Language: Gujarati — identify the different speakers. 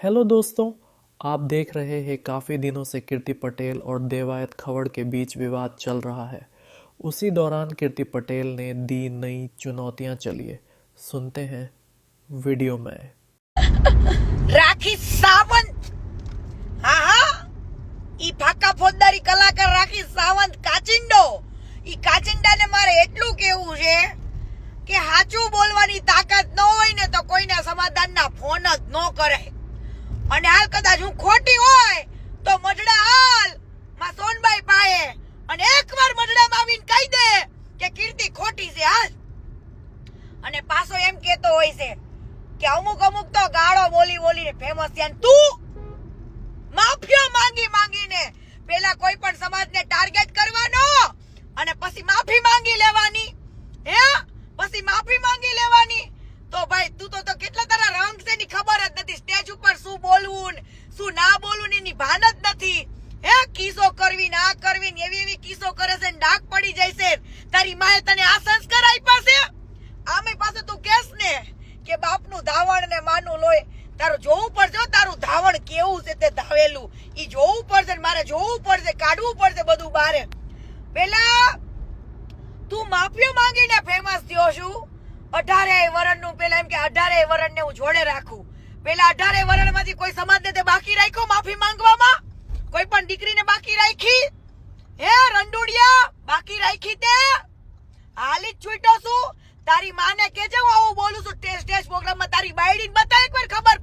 Speaker 1: हेलो दोस्तों आप देख रहे हैं काफ़ी दिनों से कीर्ति पटेल और देवायत खवड़ के बीच विवाद चल रहा है उसी दौरान कीर्ति पटेल ने दी नई चुनौतियां चलिए सुनते हैं वीडियो में
Speaker 2: રાખી સાવંત હા હા ઈ ફાકા ફોજદારી કલાકાર રાખી સાવંત કાચિંડો ઈ કાચિંડાને મારે એટલું કેવું છે કે સાચું બોલવાની તાકાત ન હોય ને તો કોઈના સમાધાનના ફોન જ ન કરે કેતો હોય છે કે અમુક અમુક તો ગાળો બોલી બોલીને ફેમસ છે. તું માફિયા માંગી માંગીને પેલા કોઈ પણ સમાજને ટાર્ગેટ કરવાનો અને પછી માફી માંગી લેવાની. હે? પછી માફી માંગી લેવાની. તો ભાઈ, તું તો તો કેટલા તારા રંગ છે ની ખબર જ નથી. સ્ટેજ ઉપર શું બોલવું શું ના બોલવું એની ભાન જ નથી. હે? કીસો કરવી, ના કરવી ને એવી એવી કીસો કરે છે ડાક પડી જાય છે. તારી માએ તને આ સંસ્કાર આપ્યા છે આમે પાસે તું કેસ ને કે બાપનું ધાવણ ને માનું લોય તારું જોવું પડશે તારું ધાવણ કેવું છે તે ધાવેલું. એ જોવું પડશે મારે જોવું પડશે કાઢવું પડશે બધું બારે. પેલા તું માફીઓ માંગીને ફેમસ થયો છું. અઢારે વરણનું, પેલા એમ કે અઢારે વરણને હું જોડે રાખું. પેલા અઢારે વરણમાંથી કોઈ સમાજને તે બાકી રાખ્યો માફી માંગવામાં? કોઈ પણ દીકરીને બાકી રાખી? હે, રંડુડિયા, બાકી રાખી તે? હાલી જ છૂટ્યો છું. તારી માને કેજે હું આવું બોલું છું ટેસ્ટ ટેસ્ટ પ્રોગ્રામમાં તારી બાયડીને બતાય એકવાર ખબર